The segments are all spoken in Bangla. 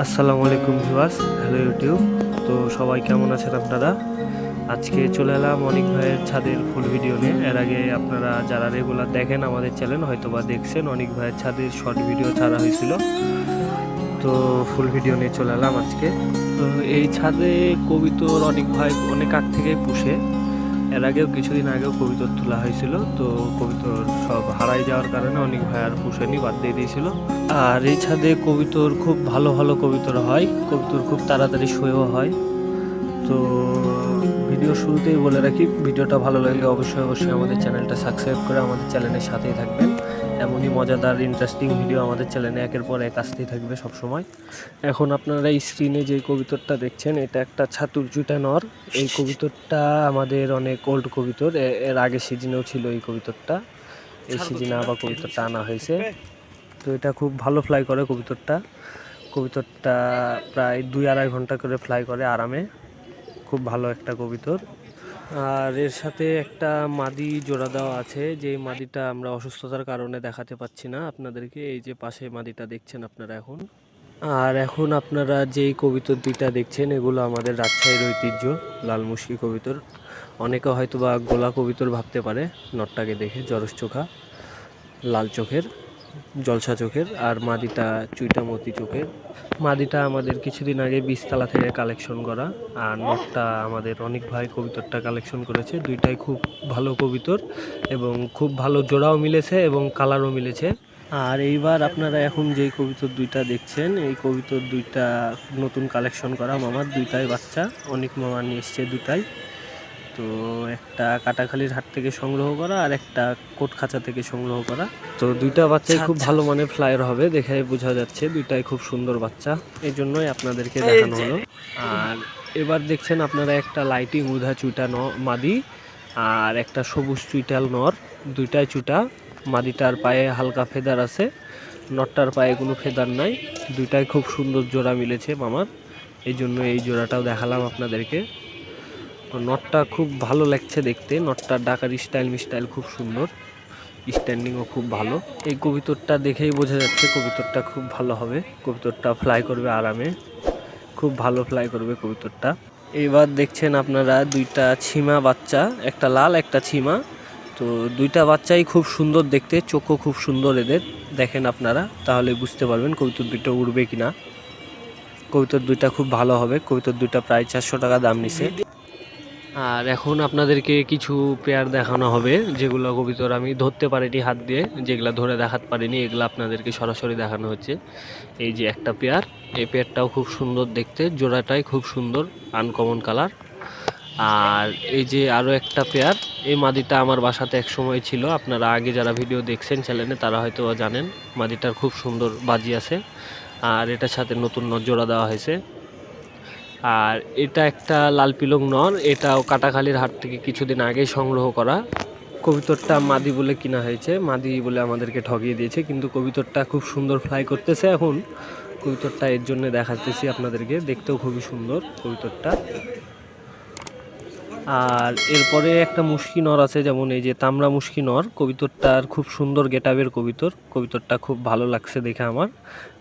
আসসালামু আলাইকুম ভিউয়ার্স, হ্যালো ইউটিউব। তো সবাই কেমন আছেন আপনারা? আজকে চলে এলাম অনেক ভাইয়ের ছাদের ফুল ভিডিও নিয়ে। এর আগে আপনারা যারা রেগুলার দেখেন আমাদের চ্যানেল হয়তো বা দেখছেন অনেক ভাইয়ের ছাদের শর্ট ভিডিও ছাড়া হয়েছিল। তো ফুল ভিডিও নিয়ে চলে এলাম আজকে। তো এই ছাদে কবিতর অনেক ভাই অনেক আগ থেকেই পুষে। এর আগেও কিছুদিন আগেও কবিতর তোলা হয়েছিল, তো কবিতর সব হারাই যাওয়ার কারণে অনেক ভাই আর পুষেনি বাদ দিয়ে দিয়েছিল। আর এই ছাদে কবিতর খুব ভালো ভালো কবিতর হয়, কবিতর খুব তাড়াতাড়ি শোয়েও হয়। তো ভিডিও শুরুতেই বলে রাখি, ভিডিওটা ভালো লাগলে অবশ্যই অবশ্যই আমাদের চ্যানেলটা সাবস্ক্রাইব করে আমাদের চ্যানেলের সাথেই থাকবেন। এমনই মজাদার ইন্টারেস্টিং ভিডিও আমাদের চ্যানেলে একের পর এক আসতেই থাকবে সব সময় এখন আপনারা এই স্ক্রিনে যে কবিতরটা দেখছেন এটা একটা ছাতুর জুটা নর। এই কবিতরটা আমাদের অনেক ওল্ড কবিতর এর আগে সিজনেও ছিল এই কবিতরটা এই সিজনে আবার কবিতরটা আনা হয়েছে। তো এটা খুব ভালো ফ্লাই করে কবিতরটা কবিতরটা প্রায় দুই আড়াই ঘণ্টা করে ফ্লাই করে আরামে। খুব ভালো একটা কবিতর। আর এর সাথে একটা মাদি জোড়া দেওয়া আছে যে মাদিটা আমরা অসুস্থতার কারণে দেখাতে পাচ্ছি না আপনাদেরকে, এই যে পাশে মাদিটা দেখছেন আপনারা এখন। আর এখন আপনারা যেই কবিতর দুইটা দেখছেন, এগুলো আমাদের রাজশাহীর ঐতিহ্য লালমুশকি কবিতর। অনেকে হয়তো বা গোলা কবিতর ভাবতে পারে, নটটাকে দেখে, জরস চোখা, লাল চোখের। জলসা চোখের আর মাদিটা চুইটা মতি চোখের। মাদিটা আমাদের কিছুদিন আগে বীজতলা থেকে কালেকশন করা আর নটটা আমাদের অনেক ভাই কবিতরটা কালেকশন করেছে। দুইটাই খুব ভালো কবিতর এবং খুব ভালো জোড়াও মিলেছে এবং কালারও মিলেছে। আর এইবার আপনারা এখন যেই কবিতর দুইটা দেখছেন, এই কবিতর দুইটা নতুন কালেকশন করা মামার, দুইটাই বাচ্চা, অনেক মামা নিয়ে এসছে দুটাই। তো একটা কাটাখালির হাট থেকে সংগ্রহ করা আর একটা কোটখাঁচা থেকে সংগ্রহ করা। তো দুইটা বাচ্চাই খুব ভালো মানের ফ্লায়ার হবে দেখে বোঝা যাচ্ছে দুইটাই খুব সুন্দর বাচ্চা। এই জন্যই আপনাদেরকে দেখানো হলো। আর এবার দেখছেন আপনারা একটা লাইটিং উধা চুইটা ন মাদি আর একটা সবুজ চুইটাল নর দুইটাই চুটা মাদিটার পায়ে হালকা ফেদার আছে নটটার পায়ে কোনো ফেদার নাই দুইটাই খুব সুন্দর জোড়া মিলেছে মামার। এই জন্য এই জোড়াটাও দেখালাম আপনাদেরকে। নটটা খুব ভালো লাগছে দেখতে। নটটার ডাকার স্টাইল মিস্টাইল খুব সুন্দর। স্ট্যান্ডিংও খুব ভালো। এই কবিতরটা দেখেই বোঝা যাচ্ছে কবিতরটা খুব ভালো হবে। কবিতরটা ফ্লাই করবে আরামে। খুব ভালো ফ্লাই করবে কবিতরটা। এবার দেখছেন আপনারা দুইটা ছিমা বাচ্চা, একটা লাল, একটা ছিমা। তো দুইটা বাচ্চাই খুব সুন্দর দেখতে, চোখও খুব সুন্দর এদের। দেখেন আপনারা, তাহলে বুঝতে পারবেন কবিতর দুইটা উড়বে কিনা। কবিতর দুইটা খুব ভালো হবে। কবিতর দুইটা প্রায় চারশো টাকা দাম নিছে। আর এখন আপনাদেরকে কিছু পেয়ার দেখানো হবে, যেগুলো কবিতর আমি ধরতে পারিনি হাত দিয়ে, যেগুলো ধরে দেখাতে পারিনি, এগুলো আপনাদেরকে সরাসরি দেখানো হচ্ছে। এই যে একটা পেয়ার এই পেয়ারটাও খুব সুন্দর দেখতে, জোড়াটাই খুব সুন্দর আনকমন কালার আর এই যে আরও একটা পেয়ার এই মাদিটা আমার বাসাতে এক সময় ছিল, আপনারা আগে যারা ভিডিও দেখছেন চ্যানেলে তারা হয়তো জানেন, মাদিটার খুব সুন্দর বাজি আছে। আর এটার সাথে নতুন নর জোড়া দেওয়া হয়েছে। আর এটা একটা লাল পিলং নর এটাও কাটাখালির হাট থেকে কিছুদিন আগেই সংগ্রহ করা। কবিতরটা মাদি বলে কিনা হয়েছে, মাদি বলে আমাদেরকে ঠগিয়ে দিয়েছে, কিন্তু কবিতরটা খুব সুন্দর ফ্লাই করতেছে এখন। কবিতরটা এর জন্য দেখাতেছি আপনাদেরকে, দেখতেও খুবই সুন্দর কবিতরটা। আর এরপরে একটা মুশকি নর আছে, যেমন এই যে তামরা মুশকি নর, কবিতরটার খুব সুন্দর গেটাবের কবিতর। কবিতরটা খুব ভালো লাগছে দেখে আমার।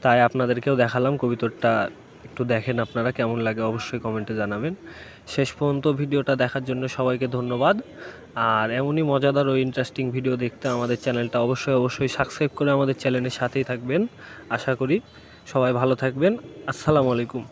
তাই আপনাদেরকেও দেখালাম কবিতরটা একটু দেখেন আপনারা কেমন লাগে, অবশ্যই কমেন্টে জানাবেন। শেষ পর্যন্ত ভিডিওটা দেখার জন্য সবাইকে ধন্যবাদ। আর এমনই মজাদার ও ইন্টারেস্টিং ভিডিও দেখতে আমাদের চ্যানেলটা অবশ্যই অবশ্যই সাবস্ক্রাইব করে আমাদের চ্যানেলের সাথেই থাকবেন। আশা করি সবাই ভালো থাকবেন। আসসালামু আলাইকুম।